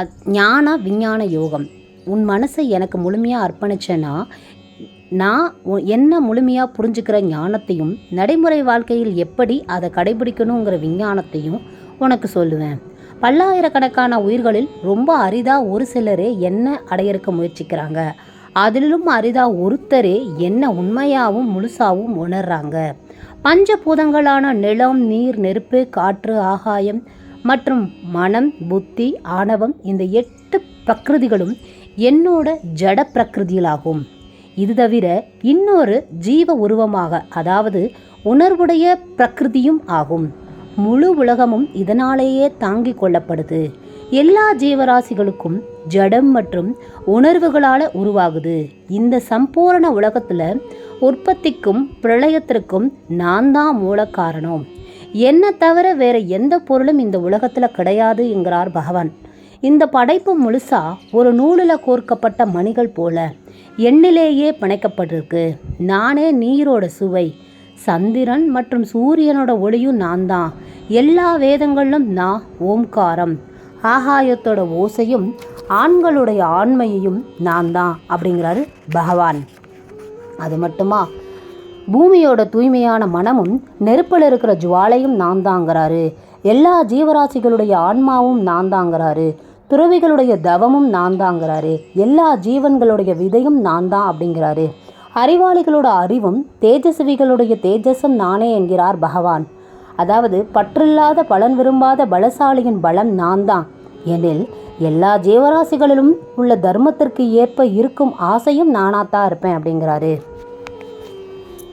அத் ஞான விஞ்ஞான யோகம். உன் மனசை எனக்கு முழுமையாக அர்ப்பணிச்சேன்னா நான் என்ன முழுமையாக புரிஞ்சுக்கிற ஞானத்தையும் நடைமுறை வாழ்க்கையில் எப்படி அதை கடைபிடிக்கணுங்கிற விஞ்ஞானத்தையும் உனக்கு சொல்லுவேன். பல்லாயிரக்கணக்கான உயிர்களில் ரொம்ப அரிதாக ஒரு சிலரே என்ன அடையறுக்க முயற்சிக்கிறாங்க? அதிலும் அரிதாக ஒருத்தரே என்ன உண்மையாகவும் முழுசாகவும் உணர்றாங்க? பஞ்சபூதங்களான நிலம் நீர் நெருப்பு காற்று ஆகாயம் மற்றும் மனம் புத்தி ஆணவம் இந்த எட்டு பிரகிருதிகளும் என்னோட ஜட பிரகிருதிகளாகும். இது தவிர இன்னொரு ஜீவ உருவமாக அதாவது உணர்வுடைய பிரகிருதியும் ஆகும். முழு உலகமும் இதனாலேயே தாங்கிக் கொள்ளப்படுது. எல்லா ஜீவராசிகளுக்கும் ஜடம் மற்றும் உணர்வுகளால் உருவாகுது. இந்த சம்பூரண உலகத்தில் உற்பத்திக்கும் பிரளயத்திற்கும் நான் தான் மூல காரணம் என்ன தவிர வேற எந்த பொருளும் இந்த உலகத்தில் கிடையாது என்கிறார் பகவான். இந்த படைப்பு முழுசா ஒரு நூலில் கோர்க்கப்பட்ட மணிகள் போல எண்ணிலேயே பிணைக்கப்பட்டிருக்கு. நானே நீரோட சுவை சந்திரன் மற்றும் சூரியனோட ஒளியும் நான் தான் எல்லா வேதங்களிலும் நான் ஓம்காரம் ஆகாயத்தோட ஓசையும் ஆண்களுடைய ஆண்மையையும் நான் தான் அப்படிங்கிறாரு பகவான். அது மட்டுமா? பூமியோட தூய்மையான மனமும் நெருப்பில் இருக்கிற ஜுவாலையும் நான் தாங்கிறாரு. எல்லா ஜீவராசிகளுடைய ஆன்மாவும் நான் தாங்கிறாரு. துறவிகளுடைய தவமும் நான் தாங்கிறாரு. எல்லா ஜீவன்களுடைய விதையும் நான் தான் அப்படிங்கிறாரு. அறிவாளிகளோட அறிவும் தேஜஸ்விகளுடைய தேஜஸும் நானே என்கிறார் பகவான். அதாவது பற்றில்லாத பலன் விரும்பாத பலசாலியின் பலம் நான் தான். எனில் எல்லா ஜீவராசிகளிலும் உள்ள தர்மத்திற்கு ஏற்ப இருக்கும் ஆசையும் நானாத்தான் இருப்பேன் அப்படிங்கிறாரு.